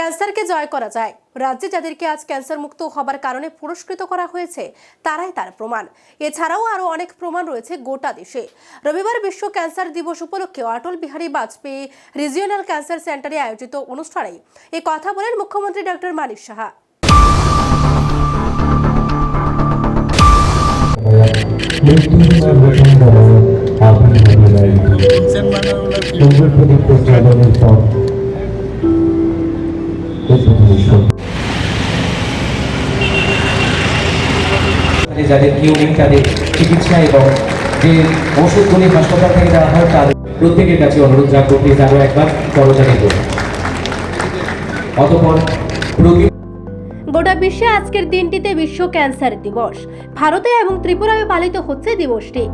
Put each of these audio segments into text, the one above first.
ক্যান্সারকে জয় করা যায়। রাজ্যে যাদেরকে আজ ক্যান্সার মুক্ত হবার কারণে পুরস্কৃত করা হয়েছে, তারাই তার প্রমাণ। এছাড়াও আরও অনেক প্রমাণ রয়েছে গোটা দেশে। রবিবার বিশ্ব ক্যান্সার দিবস উপলক্ষে অটল বিহারী বাজপেয়ী রিজিওনাল ক্যান্সার সেন্টারে আয়োজিত অনুষ্ঠানে এ কথা বলেন মুখ্যমন্ত্রী ডক্টর মানিক সাহা। উপনিষদ যাদের কেউ নেই, তাদের চিকিৎসা এবং যে ওষুধগুলি হাসপাতাল থেকে দেওয়া হয়, তার প্রত্যেকের কাছে অনুরোধ রাখব প্লিজ আরও একবার করতালি অতপর রোগী বিশ্বে আজকের দিনটিতে বিশ্ব ক্যান্সার দিবস। ভারতে এবং ত্রিপুরায় পালিত হচ্ছে দিবসটি।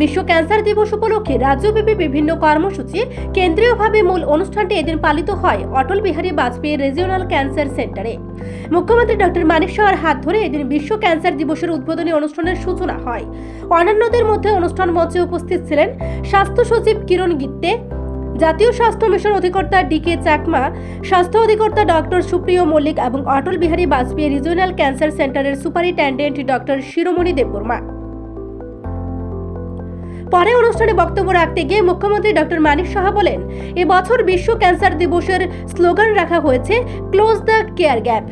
বিশ্ব ক্যান্সার দিবস উপলক্ষে রাজ্যব্যাপী বিভিন্ন কর্মসূচি কেন্দ্রীয়ভাবে মূল অনুষ্ঠানটি এদিন পালিত হয় অটল বিহারী বাজপেয়ী রিজিওনাল ক্যান্সার সেন্টারে। মুখ্যমন্ত্রী ডক্টর মানিক সাহার হাত ধরে এদিন বিশ্ব ক্যান্সার দিবসের উদ্বোধনী অনুষ্ঠানের সূচনা হয়। অন্যান্যদের মধ্যে অনুষ্ঠান মঞ্চে উপস্থিত ছিলেন স্বাস্থ্য সচিব কিরণ গিত্তে জাতীয় স্বাস্থ্য মিশন অধিকর্তা ডি কে চাকমা, স্বাস্থ্য অধিকর্তা ডক্টর সুপ্রিয় মল্লিক এবং অটল বিহারী বাজপেয়ী রিজিওনাল ক্যান্সার সেন্টারের সুপারিনটেন্ডেন্ট ডক্টর শিরোমণি দেববর্মা। পরে অনুষ্ঠানে বক্তব্য রাখতে গিয়ে মুখ্যমন্ত্রী ডক্টর মানিক সাহা বলেন এবছর বিশ্ব ক্যান্সার দিবসের স্লোগান রাখা হয়েছে ক্লোজ দ্য কেয়ার গ্যাপ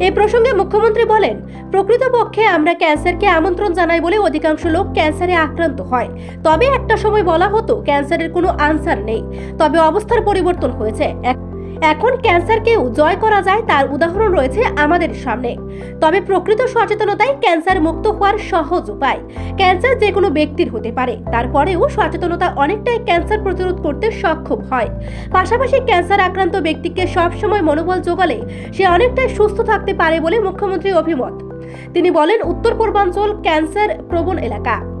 এ প্রসঙ্গে মুখ্যমন্ত্রী বলেন, প্রকৃতপক্ষে আমরা ক্যান্সারকে আমন্ত্রণ জানাই বলে অধিকাংশ লোক ক্যান্সারে আক্রান্ত হয়। তবে একটা সময় বলা হতো, ক্যান্সারের কোনো আনসার নেই। তবে অবস্থার পরিবর্তন হয়েছে। এখন ক্যান্সারকেও জয় করা যায় তার উদাহরণ রয়েছে আমাদের সামনে। তবে প্রকৃত সচেতনতাই ক্যান্সার মুক্ত হওয়ার সহজ উপায়। ক্যান্সার যে কোনো ব্যক্তির হতে পারে। তারপরেও সচেতনতা অনেকটাই ক্যান্সার প্রতিরোধ করতে সক্ষম হয়। পাশাপাশি ক্যান্সার আক্রান্ত ব্যক্তিকে সবসময় মনোবল যোগালে সে অনেকটাই সুস্থ থাকতে পারে বলে মুখ্যমন্ত্রী অভিমত। তিনি বলেন, উত্তর পূর্বাঞ্চল ক্যান্সার প্রবণ এলাকা।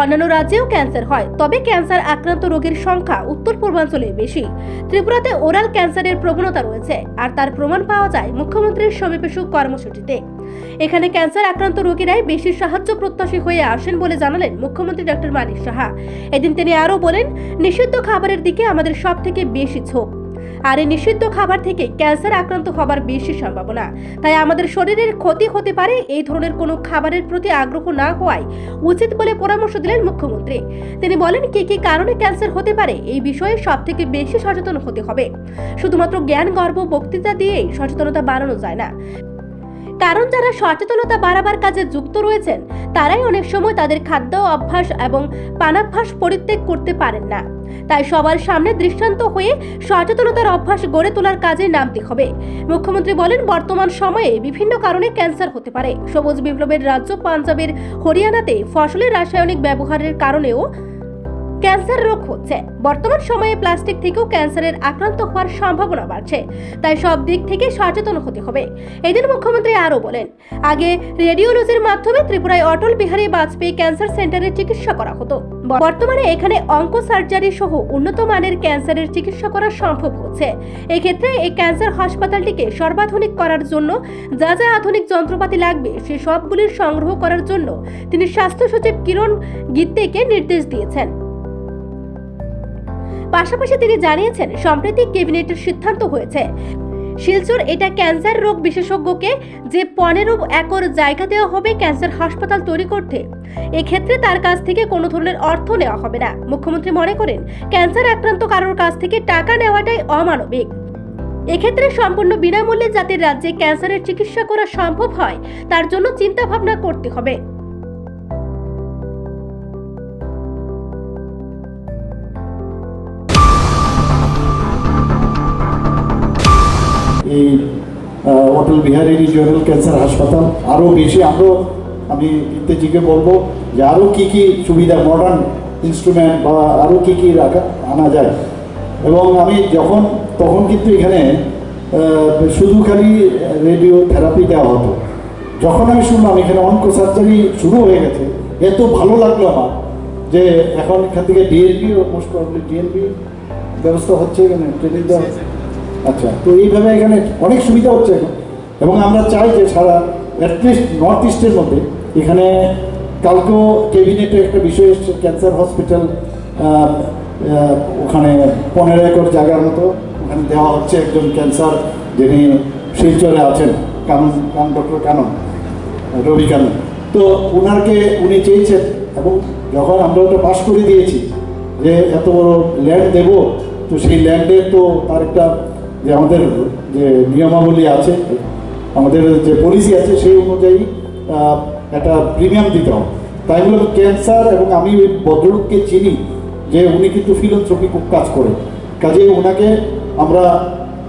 অন্যান্য রাজ্যেও ক্যান্সার হয়, তবে ক্যান্সার আক্রান্ত রোগীর সংখ্যা উত্তর পূর্বাঞ্চলে বেশি। ত্রিপুরাতে ওরাল ক্যান্সারের প্রবণতা রয়েছে, আর তার প্রমাণ পাওয়া যায় মুখ্যমন্ত্রীর সবিশেষ কর্মসূচিতে এখানে ক্যান্সার আক্রান্ত রোগীরাই বেশি সাহায্য প্রত্যাশী হয়ে আসেন বলে জানালেন মুখ্যমন্ত্রী ডক্টর মানিক সাহা। এদিন তিনি আরও বলেন, নিষিদ্ধ খাবারের দিকে আমাদের সব থেকে বেশি ঝোঁক। আর এই নিষিদ্ধ খাবার থেকে ক্যান্সার আক্রান্ত হবার বেশি সম্ভাবনা। তাই আমাদের শরীরের ক্ষতি হতে পারে এই ধরনের কোনো খাবারের প্রতি আগ্রহ না হওয়াই উচিত বলে পরামর্শ দিলেন মুখ্যমন্ত্রী। তিনি বলেন, কি কি কারণে ক্যান্সার হতে পারে এই বিষয়ে সব থেকে বেশি সচেতন হতে হবে। শুধুমাত্র জ্ঞান, গর্ব, বক্তৃতা দিয়েই সচেতনতা বাড়ানো যায় না। কারণ যারা সচেতনতা বাড়াবার কাজে যুক্ত রয়েছেন, তারাই অনেক সময় তাদের খাদ্য, অভ্যাস এবং পানাভ্যাস পরিত্যাগ করতে পারেন না। তাই সবার সামনে দৃষ্টান্ত হয়ে সচেতনতার অভ্যাস গড়ে তোলার কাজে নামতে হবে। মুখ্যমন্ত্রী বলেন, বর্তমান সময়ে বিভিন্ন কারণে ক্যান্সার হতে পারে। সবুজ বিপ্লবের রাজ্য পাঞ্জাবের হরিয়ানাতে ফসলের রাসায়নিক ব্যবহারের কারণেও ক্যান্সার রোগ হচ্ছে। বর্তমান সময়ে প্লাস্টিক থেকেও ক্যান্সারের আক্রান্ত হওয়ার সম্ভাবনা বাড়ছে, তাই সব দিক থেকে সচেতন হতে হবে। এদিন মুখ্যমন্ত্রী আরও বলেন, আগে রেডিওলজির মাধ্যমে ত্রিপুরায় অটল বিহারী বাজপেয়ী ক্যান্সার সেন্টারে চিকিৎসা করা হতো। বর্তমানে এখানে অঙ্ক সার্জারি সহ উন্নত মানের ক্যান্সারের চিকিৎসা করা সম্ভব হচ্ছে। এক্ষেত্রে এই ক্যান্সার হাসপাতালটিকে সর্বাধুনিক করার জন্য যা যা আধুনিক যন্ত্রপাতি লাগবে সে সবগুলির সংগ্রহ করার জন্য তিনি স্বাস্থ্য সচিব কিরণ গিত্তেকে নির্দেশ দিয়েছেন। পাশাপাশি তিনি জানিয়েছেন সম্প্রতি ক্যাবিনেটের সিদ্ধান্ত হয়েছে। শিলচর এটা ক্যান্সার রোগ বিশেষজ্ঞকে যে পনেরো একর জায়গা দেওয়া হবে ক্যান্সার হাসপাতাল তৈরি করতে, এক্ষেত্রে তার কাছ থেকে কোনো ধরনের অর্থ নেওয়া হবে না। মুখ্যমন্ত্রী মনে করেন, ক্যান্সার আক্রান্ত কারোর কাছ থেকে টাকা নেওয়াটাই অমানবিক। এক্ষেত্রে সম্পূর্ণ বিনামূল্যে যাতে রাজ্যে ক্যান্সারের চিকিৎসা করা সম্ভব হয়, তার জন্য চিন্তা ভাবনা করতে হবে। এই অটল বিহারী রিজিওনাল ক্যান্সার হাসপাতাল আরও বেশি আরও আমি ইত্তেজিকে বলব যে আরও কী কী সুবিধা মডার্ন ইনস্ট্রুমেন্ট বা আরও কী কী রাখা, আনা যায়। এবং আমি যখন, তখন কিন্তু এখানে শুধু খালি রেডিও থেরাপি দেওয়া হতো। যখন আমি শুনলাম এখানে অঙ্ক সার্জারি শুরু হয়ে গেছে, এত ভালো লাগল আমার যে এখন এখান থেকে ডিএনবি মোস্ট প্রবলি ডিএনবি ব্যবস্থা হচ্ছে এখানে ট্রেনিং দেওয়া আচ্ছা তো এইভাবে এখানে অনেক সুবিধা হচ্ছে এখন। এবং আমরা চাই যে সারা অ্যাটলিস্ট নর্থ ইস্টের মধ্যে এখানে কালকেও ক্যাবিনেটে একটা বিষয় এসছে ক্যান্সার হসপিটাল ওখানে পনেরো একর জায়গার মতো ওখানে দেওয়া হচ্ছে একজন ক্যান্সার যিনি শিলচরে আছেন কানন কান ডক্টর কানন, রবি কানন। তো ওনারকে উনি চেয়েছেন এবং যখন আমরা ওটা পাশ করে দিয়েছি যে এত বড় ল্যান্ড দেব, তো সেই ল্যান্ডের তো তার একটা যে আমাদের যে নিয়মাবলী আছে, আমাদের যে পলিসি আছে, সেই অনুযায়ী একটা প্রিমিয়াম দিতে হবে। তাই বলে ক্যান্সার এবং আমি ওই ভদ্রলোককে চিনি যে উনি কিন্তু ফিলোথ্রপি খুব কাজ করে। কাজে ওনাকে আমরা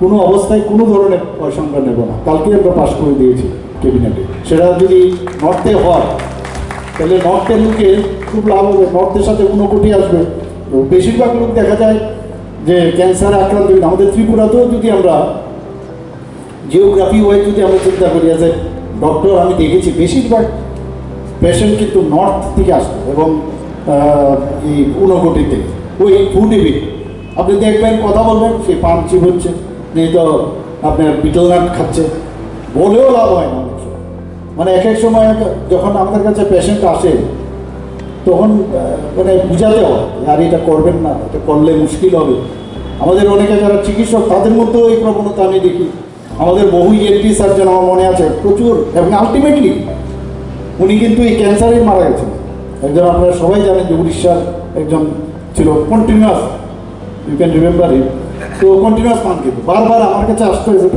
কোনো অবস্থায় কোনো ধরনের পয়সা আমরা নেব না। কালকে আমরা পাশ করে দিয়েছি ক্যাবিনেটে সেটা যদি নর্থে হয়, তাহলে নর্থের লোকে খুব লাভ হবে। নর্থের সাথে ঊনকোটি আসবে। বেশিরভাগ লোক দেখা যায় যে ক্যান্সার আক্রান্ত আমাদের ত্রিপুরাতেও যদি আমরা জিওগ্রাফি ওয়াইজ যদি আমরা চিন্তা করি যে ডক্টর আমি দেখেছি বেশিরভাগ পেশেন্ট কিন্তু নর্থ থেকে আসতো এবং এই ঊনকোটিতে, ওই ফুড আপনি দেখবেন, কথা বলবেন, সে পানচিপ হচ্ছে, নেই তো আপনার বিটল নাট খাচ্ছে, বলেও লাভ হয় না মানে এক এক সময় যখন আমাদের কাছে পেশেন্ট আসে তখন মানে বুঝাতে হয় আর এটা করবেন না, এটা করলে মুশকিল হবে। আমাদের অনেকে যারা চিকিৎসক, তাদের মধ্যেও এই প্রবণতা আমি দেখি। আমাদের বহু ইএনটি সার্জন আমার মনে আছে, প্রচুর, এবং আলটিমেটলি উনি কিন্তু এই ক্যান্সারেই মারা গেছেন। একজন আপনারা সবাই জানেন যে উড়িষ্যার একজন ছিল continuous you can remember him তো কন্টিনিউয়াস পান কিন্তু। বারবার আমার কাছে আসতো এসে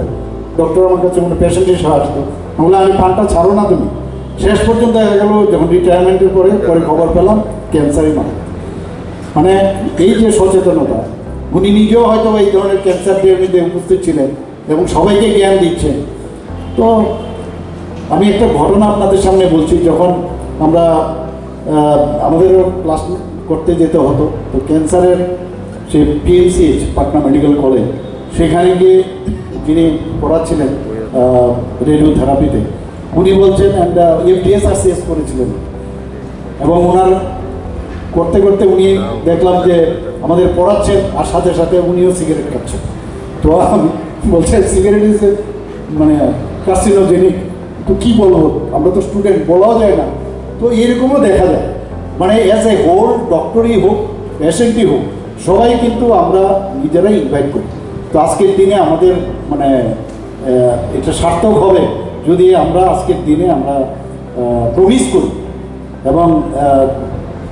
ডক্টর আমার কাছে কোনো পেশেন্ট হিসেবে আসতো। আমি পানটা ছাড়ো না তুমি। শেষ পর্যন্ত দেখা গেল যখন রিটায়ারমেন্টের পরে পরে খবর পেলাম ক্যান্সারই মারা। মানে এই যে সচেতনতা, উনি নিজেও হয়তো এই ধরনের ক্যান্সার মধ্যে উপস্থিত ছিলেন এবং সবাইকে জ্ঞান দিচ্ছেন। তো আমি একটা ঘটনা আপনাদের সামনে বলছি, যখন আমরা আমাদেরও ক্লাস করতে যেতে হতো, তো ক্যান্সারের সে পিএইচসিএইচ পাটনা মেডিকেল কলেজ সেখানে গিয়ে যিনি পড়াচ্ছিলেন রেডিও থেরাপিতে উনি বলছেন অ্যান্ড এফডিএস আর সিএস করেছিলেন। এবং ওনার করতে করতে উনি দেখলাম যে আমাদের পড়াচ্ছেন, আর সাথে সাথে উনিও সিগারেট খাচ্ছেন। তো বলছেন সিগারেট ইজ মানে কার্সিনোজেনিক তো কি বলব? আমরা তো স্টুডেন্ট বলাও যায় না। তো এরকমও দেখা যায়। মানে অ্যাজ এ হোল ডক্টরই হোক পেশেন্টই হোক, সবাই কিন্তু আমরা নিজেরাই ইনভাইট করি। তো আজকের দিনে আমাদের মানে এটা সার্থক হবে। যদি আমরা আজকের দিনে আমরা প্রমিস করি এবং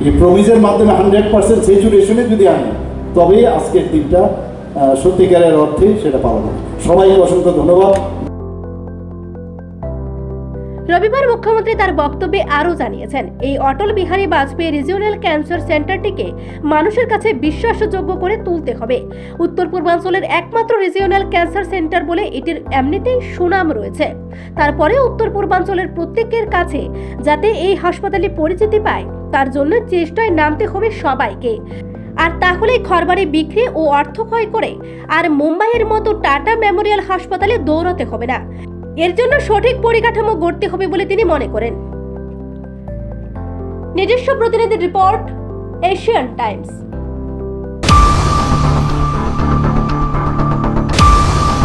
এই প্রমিজের মাধ্যমে হান্ড্রেড পার্সেন্ট সেচুরেশনে যদি আনি তবে আজকের দিনটা সত্যিকারের অর্থে সেটা পাওয়া যাবে। সবাইকে অসংখ্য ধন্যবাদ। রবিবার মুখ্যমন্ত্রী তার বক্তব্যে আরও জানিয়েছেন, এই অটল বিহারী বাজপেয়ী রিজিওনাল ক্যান্সার সেন্টারটিকে মানুষের কাছে বিশ্বাসযোগ্য করে তুলতে হবে। উত্তর পূর্বাঞ্চলের একমাত্র রিজিওনাল ক্যান্সার সেন্টার বলে এটির এমনিতেই সুনাম রয়েছে। তারপরে উত্তর পূর্বাঞ্চলের প্রত্যেকের কাছে যাতে এই হাসপাতালে পরিচিতি পায়, তার জন্য চেষ্টায় নামতে হবে সবাইকে। আর তাহলেই ঘরবাড়ি বিক্রি ও অর্থ ক্ষয় করে আর মুম্বাইয়ের মতো টাটা মেমোরিয়াল হাসপাতালে দৌড়াতে হবে না। এর জন্য সঠিক পরিকাঠামো গড়তে হবে বলে তিনি মনে করেন। নিজস্ব প্রতিনিধি রিপোর্ট, এশিয়ান টাইমস।